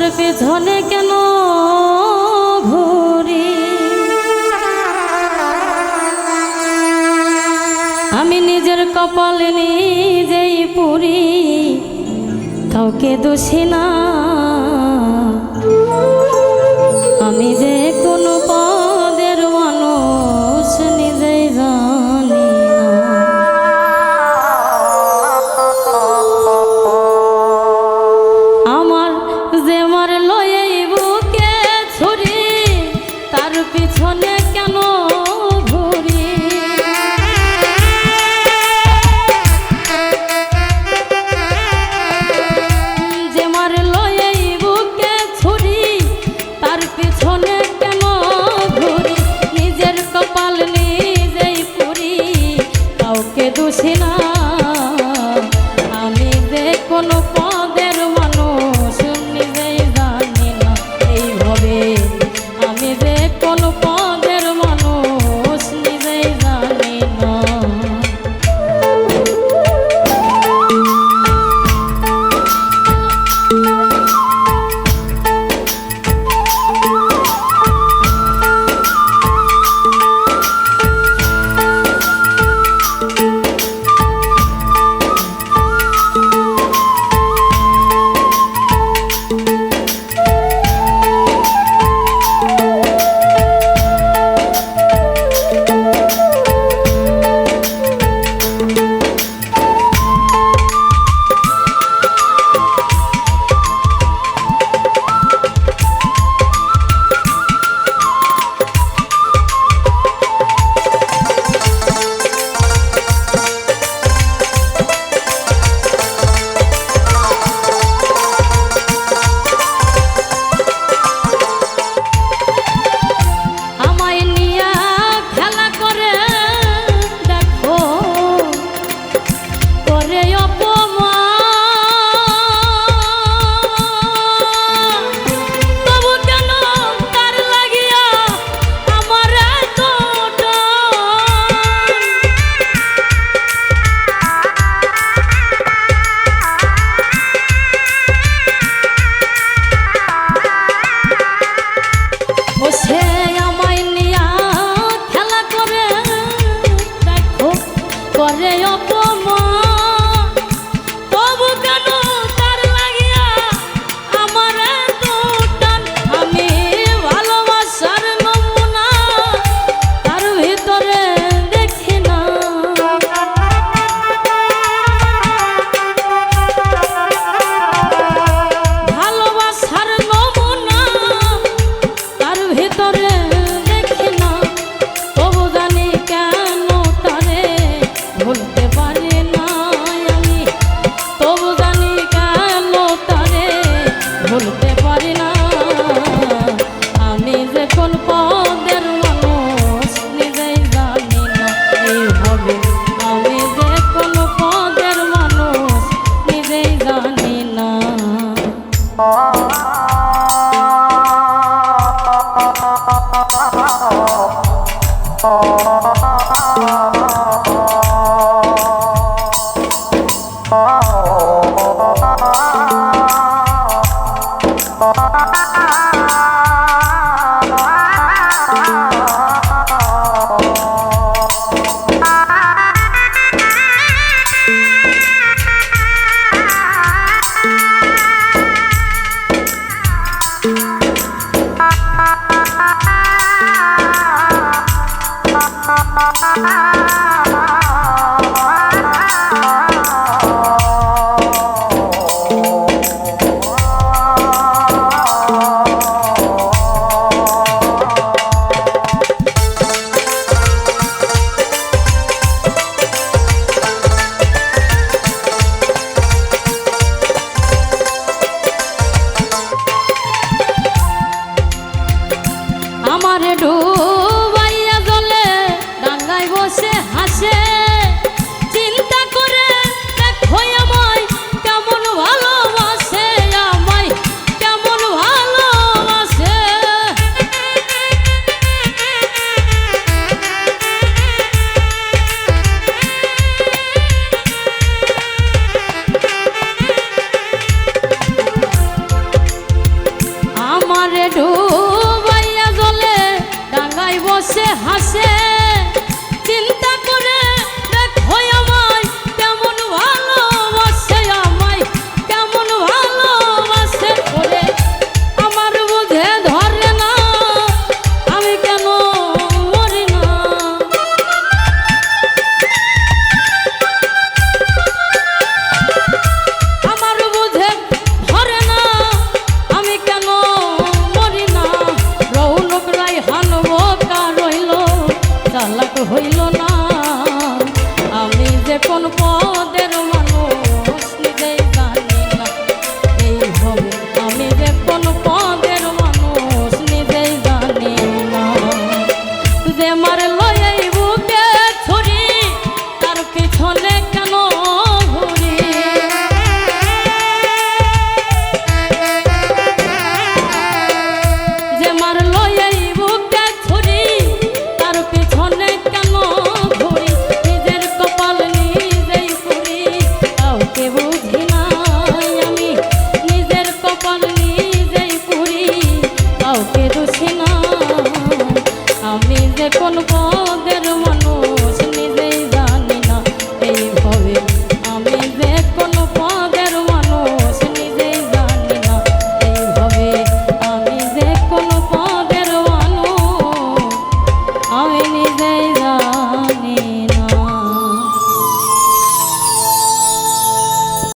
তোমার পেছনে কেন ঘুরি আমি নিজের কপাল নিজেই পুরি কাউকে দোষী না। আমি যে কোনো oh. oh, oh. আমার ডো যে Oh.